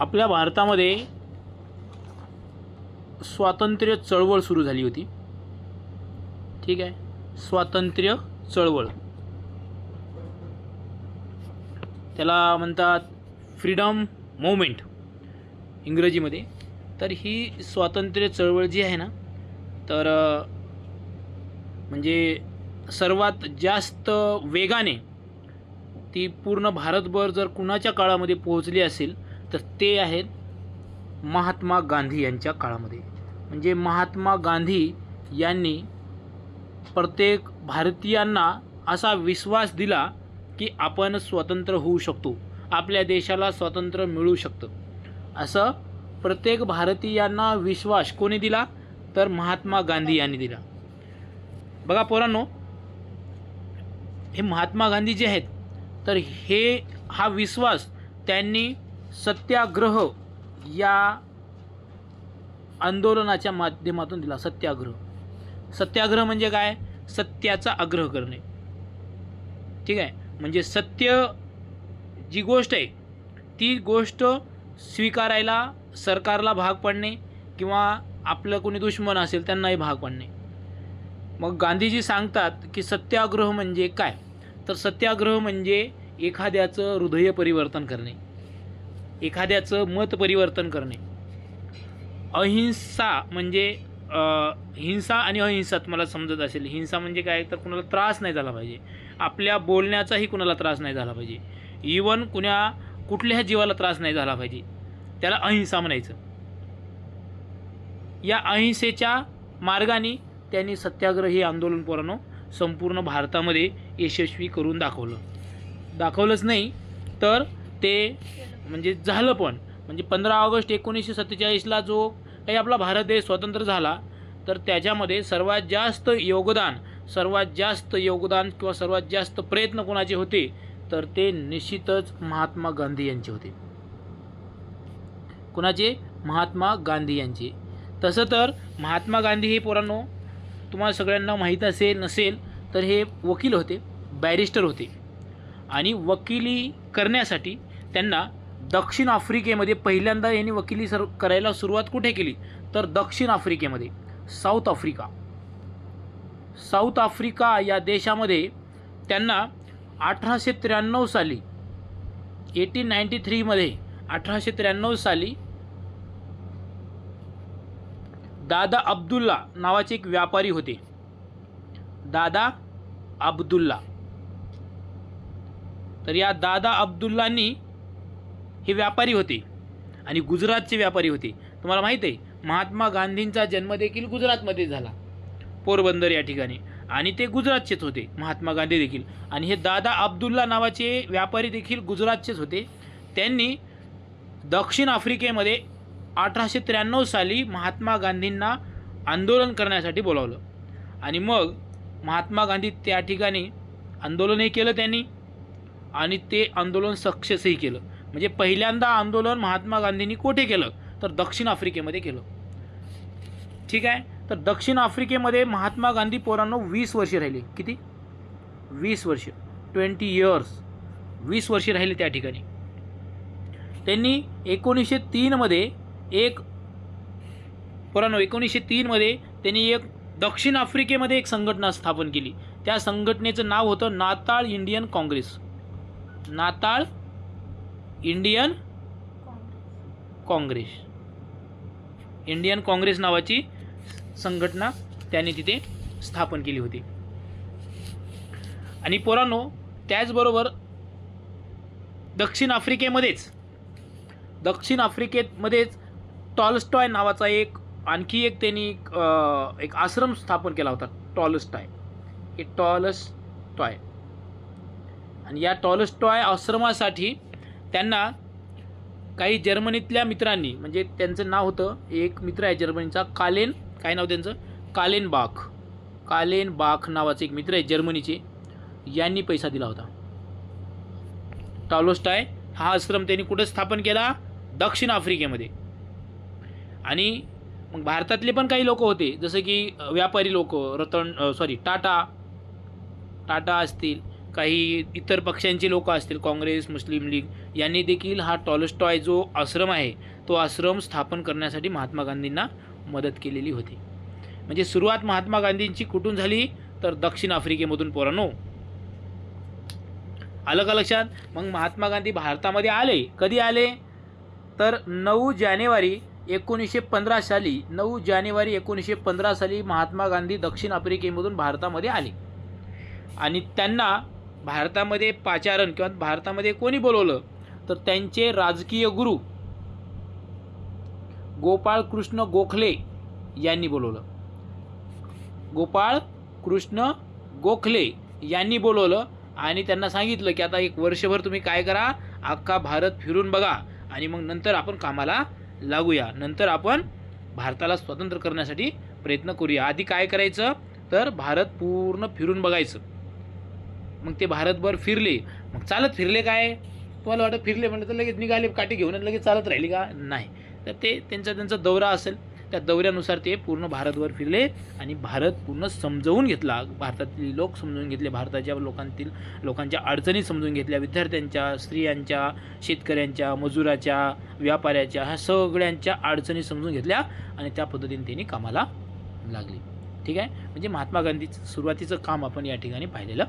आपल्या भारतामध्ये स्वातंत्र्य चळवळ सुरू झाली होती. ठीक आहे? स्वातंत्र्य चळवळ. त्याला म्हणतात फ्रीडम मुवमेंट इंग्रजीमध्ये. तर ही स्वातंत्र्य चळवळ जी आहे ना तर म्हणजे सर्वात जास्त वेगाने ती पूर्ण भारतभर जर कुणाच्या काळामध्ये पोहोचली असेल तर ते आहेत महात्मा गांधी यांच्या काळामध्ये. म्हणजे महात्मा गांधी यांनी प्रत्येक भारतीयांना असा विश्वास दिला की आपण स्वतंत्र होऊ शकतो. आपल्या देशाला स्वातंत्र्य मिळू शकतं. असं प्रत्येक भारतीयांना विश्वास कोणी दिला? तर महात्मा गांधी यांनी दिला. बघा पोरांनो हे महात्मा गांधी जे आहेत तर हे हा विश्वास त्यांनी सत्याग्रह या आंदोलनाच्या माध्यमातून दिला. सत्याग्रह. सत्याग्रह म्हणजे काय? सत्याचा आग्रह करणे. ठीक आहे? म्हणजे सत्य जी गोष्ट आहे ती गोष्ट स्वीकारायला सरकारला भाग पडणे किंवा आपलं कोणी दुश्मन असेल त्यांनाही भाग पडणे. मग गांधीजी सांगतात की सत्याग्रह म्हणजे काय? तर सत्याग्रह म्हणजे एखाद्याचं हृदय परिवर्तन करणे. एखाद्याचं मत परिवर्तन करणे. अहिंसा म्हणजे हिंसा आणि अहिंसा तुम्हाला समजत असेल. हिंसा म्हणजे काय? तर कुणाला त्रास नाही झाला पाहिजे. आपल्या बोलण्याचाही कुणाला त्रास नाही झाला पाहिजे. इवन कुण्या कुठल्याही जीवाला त्रास नाही झाला पाहिजे. त्याला अहिंसा म्हणायचं. या अहिंसेच्या मार्गाने त्यांनी सत्याग्रही आंदोलन पोरांनो संपूर्ण भारतामध्ये यशस्वी करून दाखवलं. दाखवलंच नाही तर ते म्हणजे झालं पण. म्हणजे पंधरा ऑगस्ट एकोणीसशे सत्तेचाळीसला जो काही आपला भारत देश स्वतंत्र झाला तर त्याच्यामध्ये सर्वात जास्त योगदान सर्वात जास्त योगदान किंवा सर्वात जास्त प्रयत्न कोणाचे होते? तर ते निश्चितच महात्मा गांधी यांचे होते. कुणाचे? महात्मा गांधी यांचे. तसं तर महात्मा गांधी हे पोरांनो तुम्हाला सगळ्यांना माहीत असेल नसेल तर हे वकील होते बॅरिस्टर होते. आणि वकिली करण्यासाठी त्यांना दक्षिण आफ्रिकेमध्ये पहिल्यांदा यांनी वकिली सर करायला सुरुवात कुठे केली? तर दक्षिण आफ्रिकेमध्ये. South Africa. साऊथ आफ्रिका या देशामध्ये त्यांना अठराशे त्र्याण्णव साली एटीन नाईंटी थ्रीमध्ये अठराशे त्र्याण्णव साली दादा अब्दुल्ला नावाचे एक व्यापारी होते. दादा अब्दुल्ला. तर या दादा अब्दुल्लांनी हे व्यापारी होते. आणि गुजरातचे व्यापारी होते. तुम्हाला माहीत आहे महात्मा गांधींचा जन्म देखील गुजरातमध्ये झाला. पोरबंदर या ठिकाणी. आणि ते गुजरातचेच होते महात्मा गांधी देखील. आणि हे दादा अब्दुल्ला नावाचे व्यापारी देखील गुजरातचेच होते. त्यांनी दक्षिण आफ्रिकेमध्ये अठराशे त्र्याण्णव साली महात्मा गांधींना आंदोलन करण्यासाठी बोलावलं. आणि मग महात्मा गांधी त्या ठिकाणी आंदोलनही केलं त्यांनी. आणि ते आंदोलन सक्सेसही केलं. म्हणजे पहिल्यांदा आंदोलन महात्मा गांधींनी कुठे केलं? तर दक्षिण आफ्रिकेमध्ये केलं. ठीक आहे? तर दक्षिण आफ्रिकेमध्ये महात्मा गांधी पोरांनो वीस वर्षे राहिले. किती? वीस वर्ष. Twenty years. वीस वर्षे राहिले त्या ठिकाणी. त्यांनी एकोणीसशे तीनमध्ये एक पोरांनो एकोणीसशे तीनमध्ये त्यांनी एक दक्षिण आफ्रिकेमध्ये एक संघटना स्थापन केली. त्या संघटनेचं नाव होतं नाताळ इंडियन काँग्रेस. नाताळ इंडियन काँग्रेस. इंडियन काँग्रेस नावाची संघटना त्याने तिथे स्थापन केली होती. आणि पोरांनो त्याचबरोबर दक्षिण आफ्रिकेमध्येच दक्षिण आफ्रिकेमध्येच टॉलस्टॉय नावाचा एक आणखी एक त्यांनी एक आश्रम स्थापन केला होता टॉलस्टॉय. हे टॉलस्टॉय. आणि या टॉलस्टॉय आश्रमासाठी त्यांना काही जर्मनीतल्या मित्रांनी म्हणजे त्यांचं नाव होतं एक मित्र आहे जर्मनीचा कालेन काय नाव त्यांचं? कालेन बाख कालेन बाख नावाचे एक मित्र आहे जर्मनीचे. यांनी पैसा दिला होता. टॉलोस्टाय हा आश्रम त्यांनी कुठं स्थापन केला? दक्षिण आफ्रिकेमध्ये. आणि मग भारतातले पण काही लोक होते जसं की व्यापारी लोक रतन सॉरी टाटा. टाटा असतील. काही इतर पक्षांची लोक असतील काँग्रेस मुस्लिम लीग यांनी देखील हा टॉलस्टॉय जो आश्रम आहे तो आश्रम स्थापन करण्यासाठी महात्मा गांधींना मदत केलेली होती. म्हणजे सुरुवात महात्मा गांधींची कुठून झाली? तर दक्षिण आफ्रिकेमधून पोरानो. आलं का लक्षात? मग महात्मा गांधी भारतामध्ये आले. कधी आले? तर नऊ जानेवारी एकोणीसशे पंधरा साली नऊ जानेवारी एकोणीसशे पंधरा साली महात्मा गांधी दक्षिण आफ्रिकेमधून भारतामध्ये आले. आणि त्यांना भारतामध्ये पाचारण किंवा भारतामध्ये कोणी बोलवलं तर त्यांचे राजकीय गुरु गोपाळ कृष्ण गोखले यांनी बोलवलं. गोपाळ कृष्ण गोखले यांनी बोलवलं आणि त्यांना सांगितलं की आता एक वर्षभर तुम्ही काय करा अख्खा भारत फिरून बघा आणि मग नंतर आपण कामाला लागूया. नंतर आपण भारताला स्वतंत्र करण्यासाठी प्रयत्न करूया. आधी काय करायचं? तर भारत पूर्ण फिरून बघायचं. मग ते भारतभर फिरले. मग चालत फिरले काय? तुम्हाला वाटत फिरले म्हणलं तर लगेच निघाले काठी घेऊन लगेच चालत राहिले का? नाही. तर ते त्यांचा त्यांचा दौरा असेल. त्या दौऱ्यानुसार ते पूर्ण भारतभर फिरले आणि भारत पूर्ण समजवून घेतला. भारतातील लोक समजून घेतले भारताच्या लोकांतील लोकांच्या अडचणी समजून घेतल्या. विद्यार्थ्यांच्या स्त्रियांच्या शेतकऱ्यांच्या मजुराच्या व्यापाऱ्याच्या ह्या सगळ्यांच्या अडचणी समजून घेतल्या आणि त्या पद्धतीने त्यांनी कामाला लागली. ठीक आहे? म्हणजे महात्मा गांधीचं सुरुवातीचं काम आपण या ठिकाणी पाहिलेलं